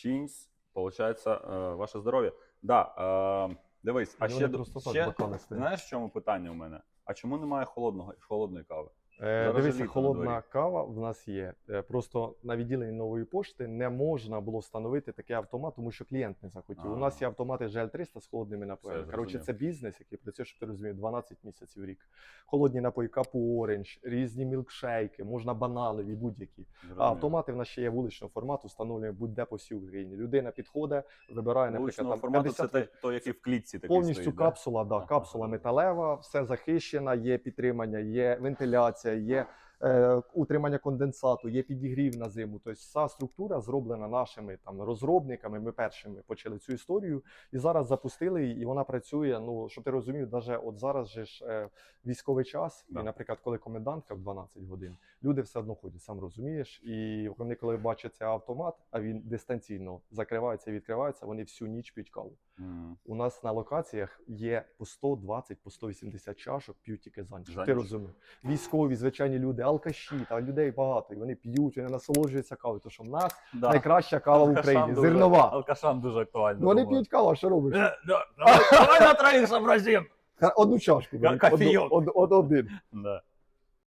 Чинсь, получається, е, ваше здоров'я. Да, е, дивись, а ще, ще знаєш, в чому питання у мене? А чому немає холодного, холодної кави? Е, Дивися, холодна кава в нас є. Е, Просто на відділенні нової пошти не можна було встановити такий автомат, тому що клієнт не захотів. У нас є автомати GL300 з холодними напоями. Коротше, це бізнес, який працює, щоб ти розумів, 12 місяців в рік. Холодні напої, капу оранж, різні мілкшейки, можна бананові, будь-які. А автомати в нас ще є вуличного формату, встановлені будь-де по всій Україні. Людина підходить, вибирає, наприклад, там формату 50 це той, який в клітці такий Повністю стоїть, капсула, да, Ага, капсула металева, все захищена, є підтримання, є вентиляція, є утримання конденсату, є підігрів на зиму. Тобто вся структура зроблена нашими там розробниками. Ми першими почали цю історію і зараз запустили її, і вона працює. Ну щоб ти розумів, навіть от зараз же ж е, військовий час, і, наприклад, коли комендантка в 12 годин, люди все одно ходять, сам розумієш. І вони, коли бачать цей автомат, а він дистанційно закривається і відкривається, вони всю ніч п'ють каву. Мгм. У нас на локаціях є по 120, по 180 чашок, п'ють тільки за ніч. Ти розумієш? Військові, звичайні люди, алкаші, там людей багато, і вони п'ють, вони насолоджуються кавою. Тому що в нас Да. найкраща кава в Алкашам Україні, дуже- зернова. Алкашам дуже актуально. Ну вони думаю. п'ють каву, а що робиш? Е, Давай на троїх зобразим. Ха, Одну чашку, беруть, кофійок. одну- од- од- один. Да.